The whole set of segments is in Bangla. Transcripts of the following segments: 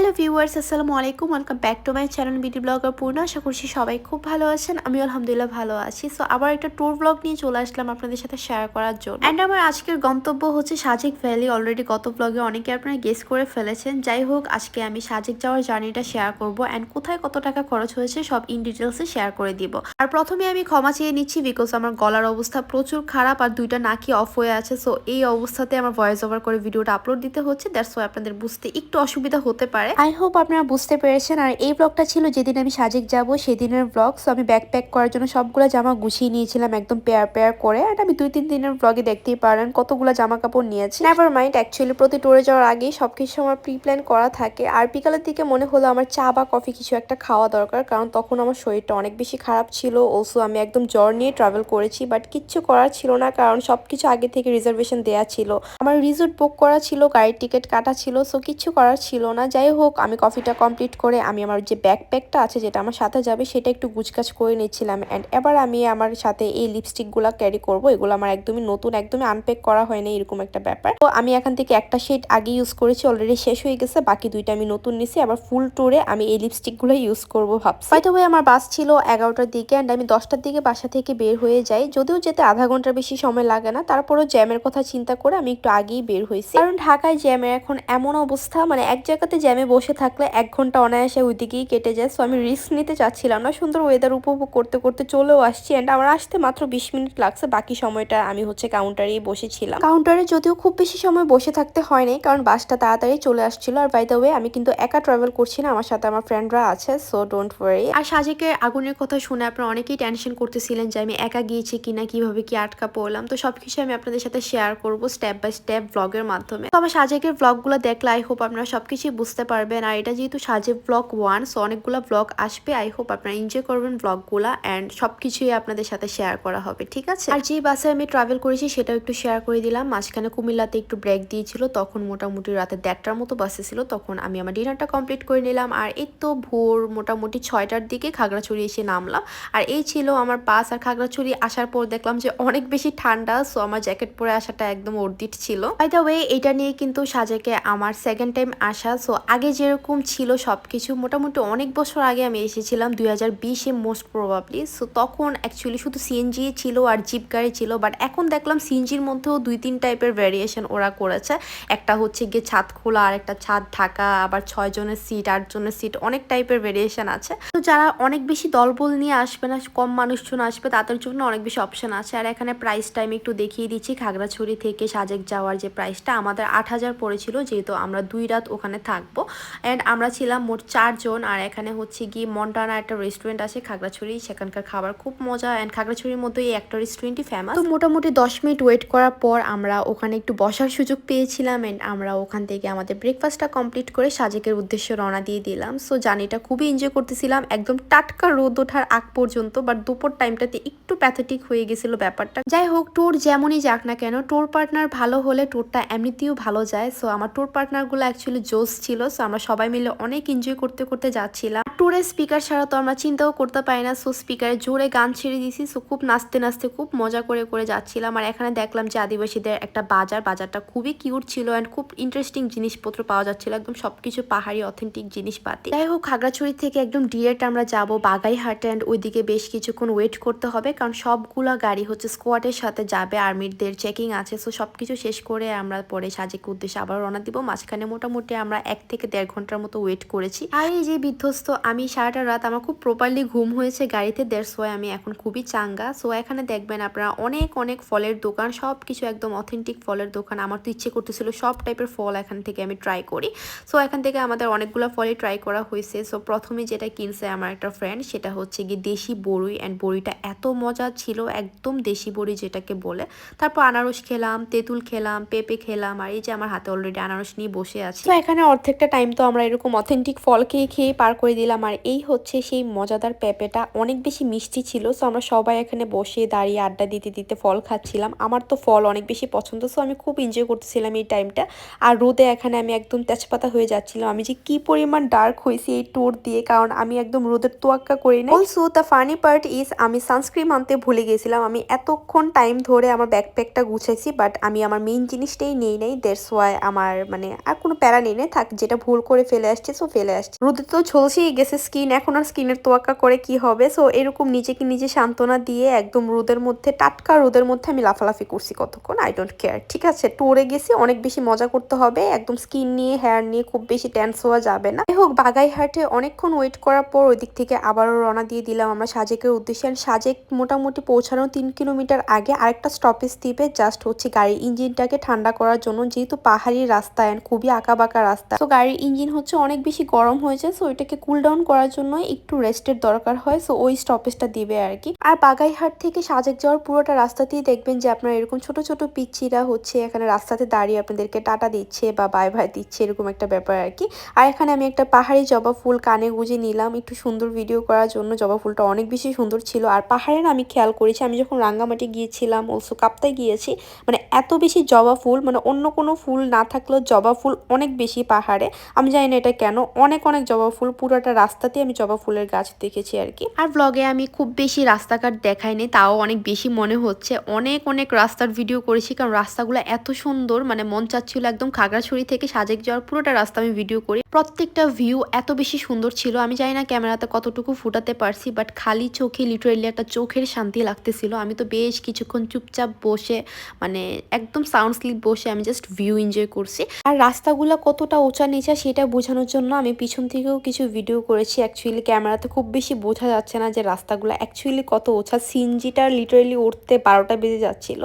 হ্যালো ভিউয়ার্স, আসসালামু আলাইকুম। Welcome back to my channel BD vlogger পূর্ণ আশা করছি সবাই খুব ভালো আছেন আমি আলহামদুলিল্লাহ ভালো আছি। সো আবার একটা ট্যুর ব্লগ নিয়ে চলে আসলাম আপনাদের সাথে শেয়ার করার জন্য। অ্যান্ড আমার আজকের গন্তব্য হচ্ছে সাজেক ভ্যালি অলরেডি গত ব্লগে অনেকে আপনারা গেস করে ফেলেছেন। যাই হোক, আজকে আমি সাজেক যাওয়ার জার্নিটা শেয়ার করব অ্যান্ড কোথায় কত টাকা খরচ হয়েছে সব ইন ডিটেলসে শেয়ার করে দিব। আর প্রথমে আমি ক্ষমা চেয়ে নিচ্ছি বিকজ আমার গলার অবস্থা প্রচুর খারাপ আর দুইটা নাকি অফ হয়ে আছে। সো এই অবস্থাতে আমার ভয়েস ওভার করে ভিডিওটা আপলোড দিতে হচ্ছে। দ্যাটস ওয়াই আপনাদের বুঝতে একটু অসুবিধা হতে পারে। আই হোপ আপনারা বুঝতে পেরেছেন। আর এই ব্লগটা ছিল যেদিন আমি সাজেক যাব, সেদিনের ব্লগ সো আমি ব্যাক প্যাক করার জন্য সবগুলো জামা গুছিয়ে নিয়েছিলাম একদম পেয়ার পেয়ার করে। আর আমি দুই তিন দিনের ব্লগে দেখতেই পারেন, কতগুলো জামা কাপড় নিয়েছি। নেভার মাইন্ড অ্যাকচুয়ালি প্রতি ট্যুরে যাওয়ার আগেই সবকিছু আমার প্রি প্ল্যান করা থাকে। আর বিকালের দিকে মনে হলো আমার চা বা কফি কিছু একটা খাওয়া দরকার, কারণ তখন আমার শরীরটা অনেক বেশি খারাপ ছিল। ওসো আমি একদম জ্বর নিয়ে ট্রাভেল করেছি বাট কিচ্ছু করার ছিল না, কারণ সবকিছু আগে থেকে রিজার্ভেশন দেওয়া ছিল। আমার রিসোর্ট বুক করা ছিল, গাড়ির টিকিট কাটা ছিল সো কিচ্ছু করার ছিল না। যাই হোক আমি কফিটা কমপ্লিট করে আমি আমার যে ব্যাকপ্যাকটা আছে যেটা আমার সাথে যাবে সেটা একটু গুছকাছ করে নিচ্ছিলাম অ্যান্ড এবার আমি আমার সাথে এই লিপস্টিকগুলো ক্যারি করব। এগুলো আমার একদমই নতুন, একদমই আনপ্যাক করা হয়নি এরকম একটা ব্যাপার। তো আমি এখান থেকে একটা শেড আগে ইউজ করেছি অলরেডি শেষ হয়ে গেছে, বাকি দুইটা আমি নতুন নিছি। আবার ফুল টুরে আমি এই লিপস্টিকগুলো ইউজ করব ভাবছি। হয়তো আমার বাস ছিল এগারোটার দিকে অ্যান্ড আমি দশটার দিকে বাসা থেকে বের হয়ে যাই। যদিও যেতে আধা ঘণ্টার বেশি সময় লাগে না, তারপরও জ্যামের কথা চিন্তা করে আমি একটু আগেই বের হয়েছি। কারণ ঢাকায় জ্যামের এখন এমন অবস্থা মানে এক জায়গাতে জ্যামে বসে থাকলে এক ঘণ্টা অনায়াসে ওইদিকেই কেটে যায় সো আমি রিস্ক নিতে চাচ্ছিলাম না। সুন্দর ওয়েদার উপভোগ করতে করতে চলেও আসছি অ্যান্ড আমার আসতে মাত্র বিশ মিনিট লাগছে বাকি সময়টা আমি হচ্ছে কাউন্টারেই বসেছিলাম। কাউন্টারে যদিও খুব বেশি সময় বসে থাকতে হয়নি কারণ বাসটা তাড়াতাড়ি চলে আসছিল। আর বাই দ্য ওয়ে আমি কিন্তু একা ট্রাভেল করছি না আমার সাথে আমার ফ্রেন্ডরা আছে সো ডোন্ট ওয়ারি আর সাজেকের আগুনের কথা শুনে আপনারা অনেকেই টেনশন করতেছিলেন যে আমি একা গিয়েছি কিনা কীভাবে কি আটকা পড়লাম। তো সব সবকিছু আমি আপনাদের সাথে শেয়ার করব স্টেপ বাই স্টেপ ব্লগের মাধ্যমে। তো আমার সাজেকের ব্লগগুলো দেখলে আই হোপ আপনারা সবকিছুই বুঝতে পারবেন। আর এটা যেহেতু সাজে ব্লগ ওয়ান সো অনেকগুলো ব্লগ আসবে। আই হোপ আপনারা এনজয় করবেন ব্লগগুলা অ্যান্ড সবকিছুই আপনাদের সাথে শেয়ার করা হবে, ঠিক আছে? আর যে বাসে আমি ট্রাভেল করেছি, সেটাও একটু শেয়ার করে দিলাম। মাঝখানে কুমিল্লাতে একটু ব্রেক দিয়েছিল, তখন মোটামুটি রাতে দেড়টার মতো বাসে ছিল, তখন আমি আমার ডিনারটা কমপ্লিট করে নিলাম। আর এই তো ভোর মোটামুটি ছয়টার দিকে খাগড়াছড়ি এসে নামলাম। আর এই ছিল আমার বাস আর খাগড়াছড়ি আসার পর দেখলাম যে অনেক বেশি ঠান্ডা সো আমার জ্যাকেট পরে আসাটা একদম অর্দিট ছিল। বাই দ্য ওয়ে এটা নিয়ে কিন্তু সাজেকে আমার সেকেন্ড টাইম আসা সো আগে যেরকম ছিল সব কিছু মোটামুটি অনেক বছর আগে আমি এসেছিলাম, দুই হাজার বিশে মোস্ট প্রবাবলি সো তখন অ্যাকচুয়ালি শুধু সিএনজি ছিল আর জিপ গাড়ি ছিল বাট এখন দেখলাম সিএনজির মধ্যেও দুই, তিন টাইপের ভ্যারিয়েশন ওরা করেছে। একটা হচ্ছে গিয়ে ছাদ খোলা আর একটা ছাদ ঢাকা, আবার ছয় জনের সিট আট জনের সিট অনেক টাইপের ভেরিয়েশন আছে। যারা অনেক বেশি দলবল নিয়ে আসবে না, কম মানুষজন আসবে, তাদের জন্য অনেক বেশি অপশন আছে। আর এখানে প্রাইসটা আমি একটু দেখিয়ে দিচ্ছি। খাগড়াছড়ি থেকে সাজেক যাওয়ার যে প্রাইসটা আমাদের আট হাজার পড়েছিল, যেহেতু আমরা দুই রাত ওখানে থাকব। অ্যান্ড আমরা ছিলাম মোট চারজন আর এখানে হচ্ছে গিয়ে মন্টানা একটা রেস্টুরেন্ট আছে খাগড়াছড়ি, সেখানকার খাবার খুব মজা। অ্যান্ড খাগড়াছড়ির মধ্যে এই একটা রেস্টুরেন্টই ফেমাস তো মোটামুটি দশ মিনিট ওয়েট করার পর আমরা ওখানে একটু বসার সুযোগ পেয়েছিলাম অ্যান্ড আমরা ওখান থেকে আমাদের ব্রেকফাস্টটা কমপ্লিট করে সাজেকের উদ্দেশ্যে রওনা দিয়ে দিলাম। সো জার্নিটা খুবই এনজয় করতেছিলাম। একদম টাটকা রোদ ওঠার আগ পর্যন্ত বাট দুপুর টাইমটাতে একটু প্যাথেটিক হয়ে গেছিল ব্যাপারটা। যাই হোক ট্যুর যেমনই যাক না কেন ট্যুর পার্টনার ভালো হলে ট্যুরটা এমনিতেও ভালো যায়। সো আমার ট্যুর পার্টনারগুলো অ্যাকচুয়ালি জোস ছিল। সো আমরা সবাই মিলে অনেক এনজয় করতে করতে যাচ্ছিলাম। ট্যুরের স্পিকার ছাড়া তো আমরা চিন্তাও করতে পারি না। সো স্পিকারে জোরে গান ছেড়ে দিছি সো খুব নাচতে নাচতে খুব মজা করে করে যাচ্ছিলাম। আর এখানে দেখলাম যে আদিবাসীদের একটা বাজার। বাজারটা খুবই কিউট ছিল অ্যান্ড খুব ইন্টারেস্টিং জিনিসপত্র পাওয়া যাচ্ছিল। একদম সবকিছু পাহাড়ি অথেন্টিক জিনিসপাতি। যাই হোক, খাগড়াছড়ি থেকে একদম ডিরেক্ট আমরা যাব বাগাইহাট অ্যান্ড ওইদিকে বেশ কিছুক্ষণ ওয়েট করতে হবে, কারণ সবগুলো গাড়ি হচ্ছে স্কোয়াডের সাথে যাবে আর্মিদের চেকিং আছে সো সব কিছু শেষ করে আমরা পরে সাজেক উদ্দেশ্যে আবার রওনা দিব। মাঝখানে মোটামুটি আমরা এক থেকে দেড় ঘণ্টার মতো ওয়েট করেছি। আর এই যে বিধ্বস্ত, আমি সারাটা রাত আমার খুব প্রপারলি ঘুম হয়েছে গাড়িতে দেড় সোয় আমি এখন খুবই চাঙ্গা। সো এখানে দেখবেন আপনারা অনেক অনেক ফলের দোকান সব কিছু একদম অথেন্টিক ফলের দোকান। আমার তো ইচ্ছে করতেছিল সব টাইপের ফল এখান থেকে আমি ট্রাই করি। সো এখান থেকে আমাদের অনেকগুলো ফলই ট্রাই করা হয়েছে। সো প্রথমে যেটা কিনছে আমার একটা ফ্রেন্ড সেটা হচ্ছে গিয়ে দেশি বড়ি অ্যান্ড বড়িটা এত মজা ছিল, একদম দেশি বড়ি যেটাকে বলে। তারপর আনারস খেলাম, তেঁতুল খেলাম, পেঁপে খেলাম, আর এই যে আমার হাতে অলরেডি আনারস নিয়ে বসে আছে। তো এখানে অর্ধেকটা টাইম তো আমরা এরকম অথেন্টিক ফল খেয়ে খেয়ে পার করে দিলাম, আর এই হচ্ছে সেই মজাদার পেঁপেটা। অনেক বেশি মিষ্টি ছিল সো আমরা সবাই এখানে বসে দাঁড়িয়ে আড্ডা দিতে দিতে ফল খাচ্ছিলাম। আমার তো ফল অনেক বেশি পছন্দ সো আমি খুব এনজয় করতেছিলাম এই টাইমটা আর রোদে এখানে আমি একদম তেজপাতা হয়ে যাচ্ছিলাম। আমি যে কি পরিমাণ ডার্ক হয়েছি এই টোর দিয়ে, কারণ আমি একদম একদম রোদের তোয়াক্কা করি না also the funny part is আমি সানস্ক্রিন আনতে ভুলে গেছিলাম আমি এতক্ষণ টাইম ধরে আমার ব্যাকপ্যাকটা গুছাইছি বাট আমি আমার মেইন জিনিসটাই নেই নাই। দেড়স ওয়াই আমার মানে আর কোনো প্যারা নেই নাই। থাক, যেটা ভুল করে ফেলে আসছে সো ফেলে আসছে। রোদে তো ঝলসেই গেছে স্কিন এখন আর স্কিনের তোয়াক্কা করে কি হবে? সো এরকম নিজেকে নিজে সান্ত্বনা দিয়ে একদম রোদের মধ্যে, টাটকা রোদের মধ্যে আমি লাফালাফি করছি কতক্ষণ আই ডোন্ট কেয়ার ঠিক আছে ট্যুরে গেছি, অনেক বেশি মজা করতে হবে। একদম স্কিন নিয়ে হেয়ার নিয়ে খুব বেশি টেন্স হওয়া যাবে না। হোক, বাগাইহাটে অনেকক্ষণ ওয়েট করার পর ওই দিক থেকে আবারও রওনা দিয়ে দিলাম আমরা সাজেকের উদ্দেশ্যে। আর সাজেক মোটামুটি পৌঁছানো তিন কিলোমিটার আগে আরেকটা স্টপেজ দিবে জাস্ট হচ্ছে গাড়ির ইঞ্জিনটাকে ঠান্ডা করার জন্য, যেহেতু পাহাড়ি রাস্তা অ্যান্ড খুবই আঁকা বাঁকা রাস্তা। তো গাড়ির ইঞ্জিন হচ্ছে অনেক বেশি গরম হয়েছে সো এটাকে কুল ডাউন করার জন্য একটু রেস্টের দরকার হয় সো ওই স্টপেজটা দিবে আর কি। আর বাগাইহাট থেকে সাজেক যাওয়ার পুরোটা রাস্তাতেই দেখবেন যে আপনার এরকম ছোট ছোট পিচ্ছিরা হচ্ছে এখানে রাস্তাতে দাঁড়িয়ে আপনাদেরকে টাটা দিচ্ছে বা বাই ভাই দিচ্ছে, এরকম একটা ব্যাপার আর কি। আর এখানে আমি একটা পাহাড়ি জবা ফুল কানে গুজে নিলাম, একটু সুন্দর ভিডিও করার জন্য জবা ফুলটা অনেক বেশি সুন্দর ছিল। আর পাহাড়ের আমি খেয়াল করেছি, আমি যখন রাঙ্গামাটি গিয়েছিলাম অলসো কাপ্তায় গিয়েছি মানে এত বেশি জবা ফুল মানে অন্য কোনো ফুল না থাকলেও জবা ফুল অনেক বেশি পাহাড়ে। আমি জানি না এটা কেন, অনেক অনেক জবা ফুল, পুরোটা রাস্তাতে আমি জবা ফুলের গাছ দেখেছি আর কি। আর ব্লগে আমি খুব বেশি রাস্তাঘাট দেখাইনি তাও অনেক বেশি মনে হচ্ছে। অনেক অনেক রাস্তার ভিডিও করেছি, কারণ রাস্তাগুলো এত সুন্দর মানে মন চাচ্ছিল একদম খাগড়াছড়ি থেকে সাজেক যাওয়ার পুরোটা রাস্তা আমি ভিডিও করি। প্রত্যেকটা ভিউ এত বেশি সুন্দর ছিল, আমি জানি না ক্যামেরাতে কতটুকু ফুটাতে পারছি বাট খালি চোখে লিটারেলি একটা চোখের শান্তি লাগতেছিল। আমি তো বেশ কিছুক্ষণ চুপচাপ বসে মানে একদম সাউন্ড স্লিপ বসে আমি জাস্ট ভিউ এনজয় করছি। আর রাস্তাগুলো কতটা ওচা নিচা সেটা বোঝানোর জন্য আমি পিছন থেকেও কিছু ভিডিও করেছি। অ্যাকচুয়ালি ক্যামেরাতে খুব বেশি বোঝা যাচ্ছে না যে রাস্তাগুলো অ্যাকচুয়ালি কত উঁচা। সিএনজিটা লিটারেলি উঠতে বারোটা বেজে যাচ্ছিল।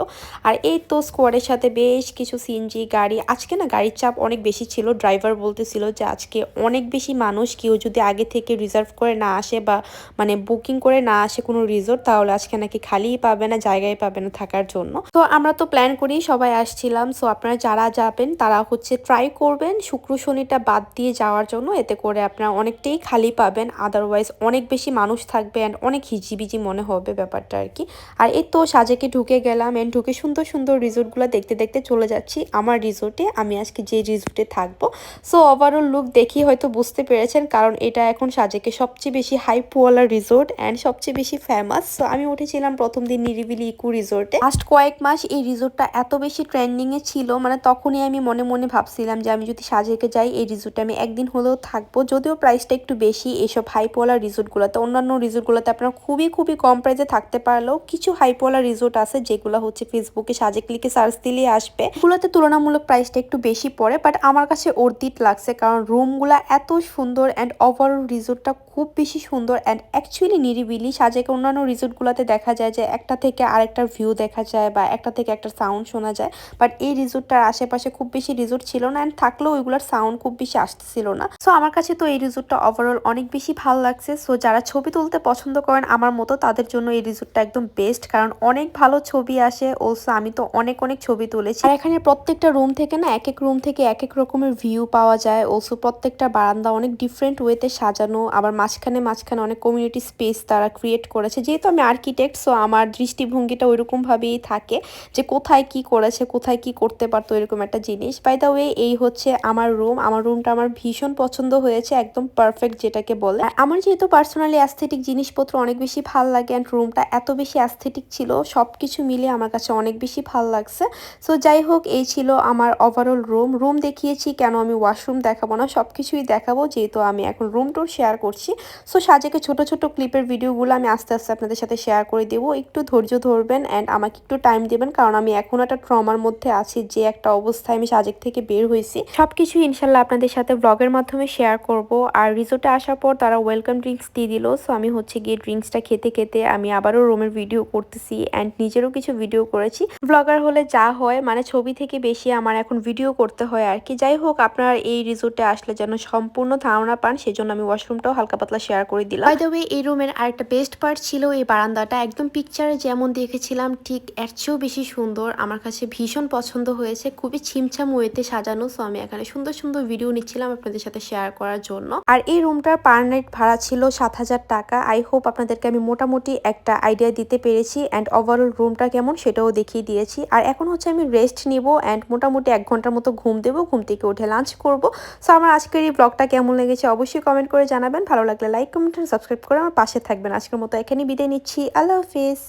আর এই তো স্কোয়াডের সাথে বেশ কিছু সিএনজি গাড়ি, আজকে না গাড়ির চাপ অনেক বেশি ছিল। ড্রাইভার বলতেছিল যে আজকে অনেক বেশি মানুষ, কেউ যদি আগে থেকে রিজার্ভ করে না আসে বা মানে বুকিং করে না আসে কোনো রিসোর্ট তাহলে আজকে নাকি খালিই পাবে না জায়গায় পাবে না থাকার জন্য। তো আমরা তো প্ল্যান করেই সবাই আসছিলাম। সো আপনারা যারা যাবেন, তারা হচ্ছে ট্রাই করবেন। শুক্র শনিটা বাদ দিয়ে যাওয়ার জন্য। এতে করে আপনারা অনেকটাই খালি পাবেন। আদারওয়াইজ অনেক বেশি মানুষ থাকবে অ্যান্ড অনেক হিজিবিজি মনে হবে ব্যাপারটা আর কি। আর এই তো সাজেকে ঢুকে গেলাম অ্যান্ড ঢুকে সুন্দর সুন্দর রিসোর্টগুলো দেখতে দেখতে চলে যাচ্ছি। আমার রিসোর্টে আমি আজকে যে রিসোর্টে থাকব। সো ওভারঅল লুক দেখি হয়তো বুঝতে পেরেছেন, কারণ এটা এখন সাজেকে সবচেয়ে বেশি হাইপওয়ালা রিসোর্ট অ্যান্ড সবচেয়ে বেশি ফেমাস তো আমি উঠেছিলাম প্রথম দিন নিরিবিলি ইকু রিসোর্টে লাস্ট কয়েক মাস এই রিসোর্টটা এত বেশি ট্রেন্ডিংয়ে ছিল মানে তখনই আমি মনে মনে ভাবছিলাম যে আমি যদি সাজেকে যাই, এই রিসোর্টে আমি একদিন হলেও থাকব। যদিও প্রাইসটা একটু বেশি এইসব হাইপওয়ালা রিসোর্টগুলোতে অন্যান্য রিসোর্টগুলোতে আপনারা খুবই খুবই কম প্রাইসে থাকতে পারলেও কিছু হাইপওয়ালা রিসোর্ট আছে, যেগুলো হচ্ছে ফেসবুকে সাজে লিখে সার্চ দিলেই আসবে। এগুলোতে তুলনামূলক প্রাইসটা একটু বেশি পড়ে বাট আমার কাছে অর্দিত লাগছে, কারণ রুমগুলা এত সুন্দর অ্যান্ড ওভারঅল রিসোর্টটা খুব বেশি সুন্দর অ্যান্ড অ্যাকচুয়ালি নিরিবিলি। সাজেকে অন্যান্য রিসোর্টগুলোতে দেখা যায় যে একটা থেকে আরেকটার ভিউ দেখা যায় বা একটা থেকে একটা সাউন্ড শোনা যায়। বাট এই রিসোর্টটার আশেপাশে খুব বেশি রিসোর্ট ছিল না অ্যান্ড থাকলেও ওইগুলোর সাউন্ড খুব বেশি আসতেছিল না। সো আমার কাছে তো এই রিসোর্টটা ওভারঅল অনেক বেশি ভালো লাগছে। সো যারা ছবি তুলতে পছন্দ করেন, আমার মতো তাদের জন্য এই রিসোর্টটা একদম বেস্ট কারণ অনেক ভালো ছবি আসে। অলসো আমি তো অনেক অনেক ছবি তুলেছি। আর এখানে প্রত্যেকটা রুম থেকে না এক এক রুম থেকে এক এক রকমের ভিউ পাওয়া যায়। অলসো প্রত্যেকটা বারান্দা অনেক ডিফারেন্ট ওয়েতে সাজানো। আবার মাঝখানে মাঝখানে অনেক কমিউনিটি স্পেস তারা ক্রিয়েট করেছে। যেহেতু আমি আর্কিটেক্ট সো আমার দৃষ্টিভঙ্গিটা ওইরকমভাবেই থাকে যে কোথায় কি করেছে, কোথায় কি করতে পারতো এরকম একটা জিনিস। বাই দ্য ওয়ে এই হচ্ছে আমার রুম আমার রুমটা আমার ভীষণ পছন্দ হয়েছে, একদম পারফেক্ট যেটাকে বলে। আমার যেহেতু পার্সোনালি অ্যাস্থেটিক জিনিসপত্র অনেক বেশি ভালো লাগে অ্যান্ড রুমটা এত বেশি অ্যাস্থেটিক ছিল সব কিছু মিলিয়ে আমার কাছে অনেক বেশি ভালো লাগছে। সো যাই হোক, এই ছিল আমার ওভারঅল রুম রুম দেখিয়েছি কেন আমি ওয়াশরুম দেখাবো না সব কিছুই দেখাবো। যেহেতু আমি এখন রুম টুর শেয়ার করছি সো সাজেকে ছোট ছোট ক্লিপের ভিডিওগুলো আমি আস্তে আস্তে আপনাদের সাথে শেয়ার করে দেবো। একটু ধৈর্য ধরবেন অ্যান্ড আমাকে একটু টাইম দেবেন, কারণ আমি এখন একটা ট্রমার মধ্যে আছি, যে একটা অবস্থায় আমি সাজেক থেকে বের হয়েছি। সব কিছু ইনশাল্লাহ আপনাদের সাথে ব্লগের মাধ্যমে শেয়ার করব। আর রিসোর্টে আসার পর তারা ওয়েলকাম ড্রিঙ্কস দিয়ে দিল। সো আমি হচ্ছে গিয়ে ড্রিঙ্কসটা খেতে খেতে আমি আবারও রুমের ভিডিও করতেছি অ্যান্ড নিজেরও কিছু ভিডিও করেছি। ব্লগার হলে যা হয় মানে ছবি থেকে বেশি আমার এখন ভিডিও করতে হয় আর কি। যাই হোক, আপনার এই রিসোর্টে আসলে যেন সম্পূর্ণ ধারণা পান, সেজন্য আমি ওয়াশরুমটাও হালকা পাতলা শেয়ার করে দিলাম। বাই দ্য ওয়ে এই রুমের আরেকটা বেস্ট পার্ট ছিল এই বারান্দাটা। একদম পিকচারে যেমন দেখেছিলাম, ঠিক এর চেয়েও বেশি সুন্দর। আমার কাছে ভীষণ পছন্দ হয়েছে। খুবই ছিমছাম ওয়েতে সাজানো সো আমি এখানে সুন্দর সুন্দর ভিডিও নিচ্ছিলাম আপনাদের সাথে শেয়ার করার জন্য। আর এই রুমটার পার নাইট ভাড়া ছিল সাত হাজার টাকা। আই হোপ আপনাদেরকে আমি মোটামুটি একটা আইডিয়া দিতে পেরেছি অ্যান্ড ওভারঅল রুমটা কেমন সেটাও দেখিয়ে দিয়েছি। আর এখন হচ্ছে আমি রেস্ট নিব অ্যান্ড মোটামুটি এক ঘণ্টার মতো ঘুম দেবো, ঘুম থেকে উঠে লাঞ্চ করব। সো আমার আজকের এই ব্লগটা কেমন লেগেছে অবশ্যই কমেন্ট করে জানাবেন। ভালো লাগে লাগলে লাইক কমেন্ট সাবস্ক্রাইব করে আমার পাশে থাকবেন। আজকের মতো এখানে বিদায় নিচ্ছি। আল্লাহ হাফিজ।